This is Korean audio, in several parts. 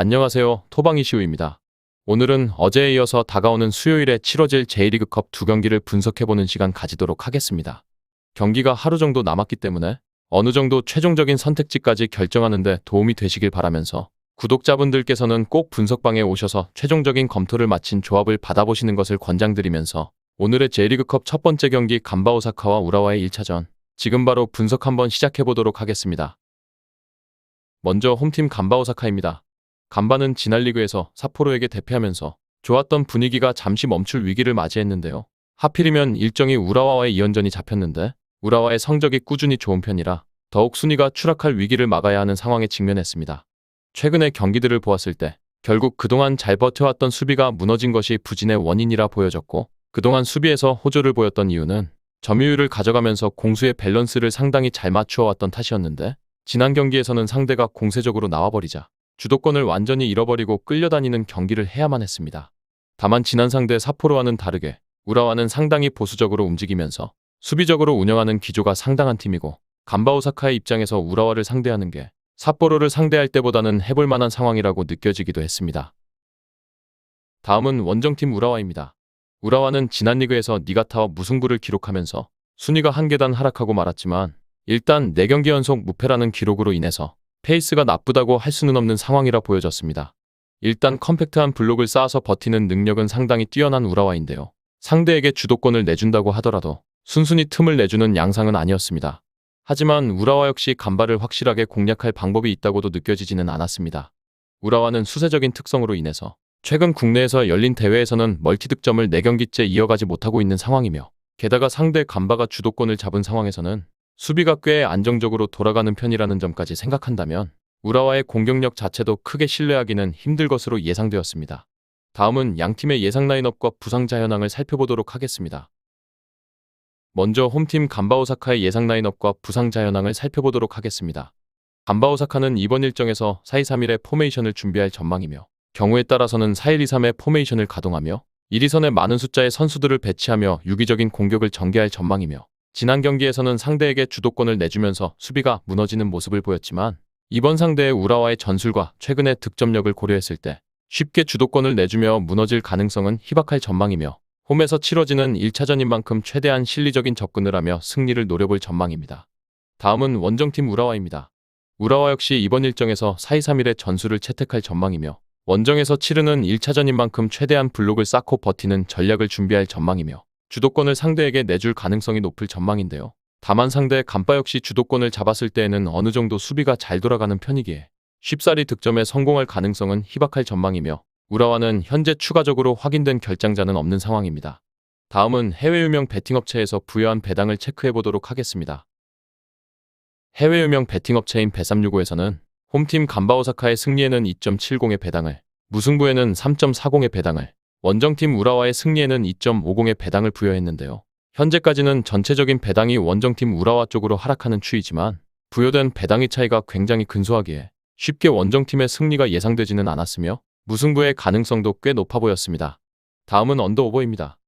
안녕하세요. 토방이시우입니다. 오늘은 어제에 이어서 다가오는 수요일에 치러질 J리그컵 두 경기를 분석해보는 시간 가지도록 하겠습니다. 경기가 하루 정도 남았기 때문에 어느 정도 최종적인 선택지까지 결정하는데 도움이 되시길 바라면서 구독자분들께서는 꼭 분석방에 오셔서 최종적인 검토를 마친 조합을 받아보시는 것을 권장드리면서 오늘의 J리그컵 첫 번째 경기 간바 오사카와 우라와의 1차전 지금 바로 분석 한번 시작해보도록 하겠습니다. 먼저 홈팀 간바 오사카입니다. 간바는 지난 리그에서 사포로에게 대패하면서 좋았던 분위기가 잠시 멈출 위기를 맞이했는데요. 하필이면 일정이 우라와와의 2연전이 잡혔는데 우라와의 성적이 꾸준히 좋은 편이라 더욱 순위가 추락할 위기를 막아야 하는 상황에 직면했습니다. 최근의 경기들을 보았을 때 결국 그동안 잘 버텨왔던 수비가 무너진 것이 부진의 원인이라 보여졌고 그동안 수비에서 호조를 보였던 이유는 점유율을 가져가면서 공수의 밸런스를 상당히 잘 맞추어왔던 탓이었는데 지난 경기에서는 상대가 공세적으로 나와버리자 주도권을 완전히 잃어버리고 끌려다니는 경기를 해야만 했습니다. 다만 지난 상대 사포로와는 다르게 우라와는 상당히 보수적으로 움직이면서 수비적으로 운영하는 기조가 상당한 팀이고 간바 오사카의 입장에서 우라와를 상대하는 게 삿포로를 상대할 때보다는 해볼 만한 상황이라고 느껴지기도 했습니다. 다음은 원정팀 우라와입니다. 우라와는 지난 리그에서 니가타와 무승부를 기록하면서 순위가 한 계단 하락하고 말았지만 일단 4경기 연속 무패라는 기록으로 인해서 페이스가 나쁘다고 할 수는 없는 상황이라 보여졌습니다. 일단 컴팩트한 블록을 쌓아서 버티는 능력은 상당히 뛰어난 우라와인데요. 상대에게 주도권을 내준다고 하더라도 순순히 틈을 내주는 양상은 아니었습니다. 하지만 우라와 역시 간발을 확실하게 공략할 방법이 있다고도 느껴지지는 않았습니다. 우라와는 수세적인 특성으로 인해서 최근 국내에서 열린 대회에서는 멀티 득점을 4경기째 이어가지 못하고 있는 상황이며 게다가 상대 간바가 주도권을 잡은 상황에서는 수비가 꽤 안정적으로 돌아가는 편이라는 점까지 생각한다면 우라와의 공격력 자체도 크게 신뢰하기는 힘들 것으로 예상되었습니다. 다음은 양팀의 예상 라인업과 부상 자 현황을 살펴보도록 하겠습니다. 먼저 홈팀 간바오사카의 예상 라인업과 부상 자 현황을 살펴보도록 하겠습니다. 간바오사카는 이번 일정에서 4-2-3-1의 포메이션을 준비할 전망이며 경우에 따라서는 4-1-2-3의 포메이션을 가동하며 1위선에 많은 숫자의 선수들을 배치하며 유기적인 공격을 전개할 전망이며 지난 경기에서는 상대에게 주도권을 내주면서 수비가 무너지는 모습을 보였지만 이번 상대의 우라와의 전술과 최근의 득점력을 고려했을 때 쉽게 주도권을 내주며 무너질 가능성은 희박할 전망이며 홈에서 치러지는 1차전인 만큼 최대한 실리적인 접근을 하며 승리를 노려볼 전망입니다. 다음은 원정팀 우라와입니다. 우라와 역시 이번 일정에서 4-2-3-1의 전술을 채택할 전망이며 원정에서 치르는 1차전인 만큼 최대한 블록을 쌓고 버티는 전략을 준비할 전망이며 주도권을 상대에게 내줄 가능성이 높을 전망인데요. 다만 상대 간바 역시 주도권을 잡았을 때에는 어느 정도 수비가 잘 돌아가는 편이기에 쉽사리 득점에 성공할 가능성은 희박할 전망이며 우라와는 현재 추가적으로 확인된 결장자는 없는 상황입니다. 다음은 해외 유명 베팅업체에서 부여한 배당을 체크해 보도록 하겠습니다. 해외 유명 베팅업체인 베365에서는 홈팀 간바오사카의 승리에는 2.70의 배당을, 무승부에는 3.40의 배당을, 원정팀 우라와의 승리에는 2.50의 배당을 부여했는데요. 현재까지는 전체적인 배당이 원정팀 우라와 쪽으로 하락하는 추이지만 부여된 배당의 차이가 굉장히 근소하기에 쉽게 원정팀의 승리가 예상되지는 않았으며 무승부의 가능성도 꽤 높아 보였습니다. 다음은 언더 오버입니다.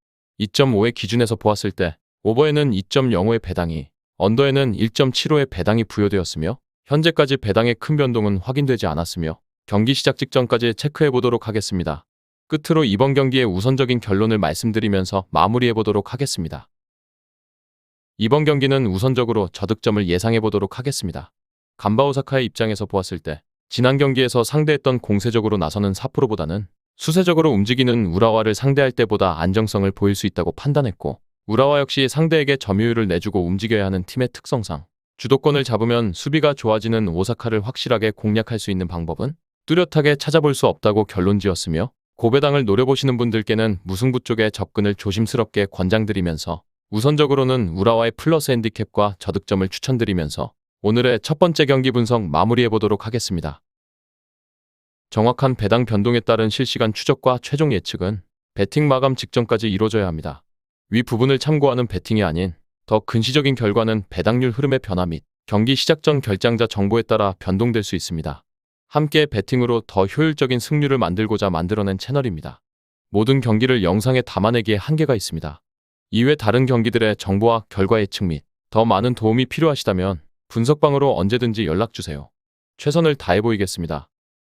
2.5의 기준에서 보았을 때 오버에는 2.05의 배당이 언더에는 1.75의 배당이 부여되었으며 현재까지 배당의 큰 변동은 확인되지 않았으며 경기 시작 직전까지 체크해 보도록 하겠습니다. 끝으로 이번 경기의 우선적인 결론을 말씀드리면서 마무리해 보도록 하겠습니다. 이번 경기는 우선적으로 저득점을 예상해 보도록 하겠습니다. 간바오사카의 입장에서 보았을 때 지난 경기에서 상대했던 공세적으로 나서는 사프로보다는 수세적으로 움직이는 우라와를 상대할 때보다 안정성을 보일 수 있다고 판단했고 우라와 역시 상대에게 점유율을 내주고 움직여야 하는 팀의 특성상 주도권을 잡으면 수비가 좋아지는 오사카를 확실하게 공략할 수 있는 방법은 뚜렷하게 찾아볼 수 없다고 결론 지었으며 고배당을 노려보시는 분들께는 무승부 쪽에 접근을 조심스럽게 권장드리면서 우선적으로는 우라와의 플러스 핸디캡과 저득점을 추천드리면서 오늘의 첫 번째 경기 분석 마무리해 보도록 하겠습니다. 정확한 배당 변동에 따른 실시간 추적과 최종 예측은 배팅 마감 직전까지 이루어져야 합니다. 위 부분을 참고하는 배팅이 아닌 더 근시적인 결과는 배당률 흐름의 변화 및 경기 시작 전 결장자 정보에 따라 변동될 수 있습니다. 함께 배팅으로 더 효율적인 승률을 만들고자 만들어낸 채널입니다. 모든 경기를 영상에 담아내기에 한계가 있습니다. 이외 다른 경기들의 정보와 결과 예측 및 더 많은 도움이 필요하시다면 분석방으로 언제든지 연락주세요. 최선을 다해 보이겠습니다.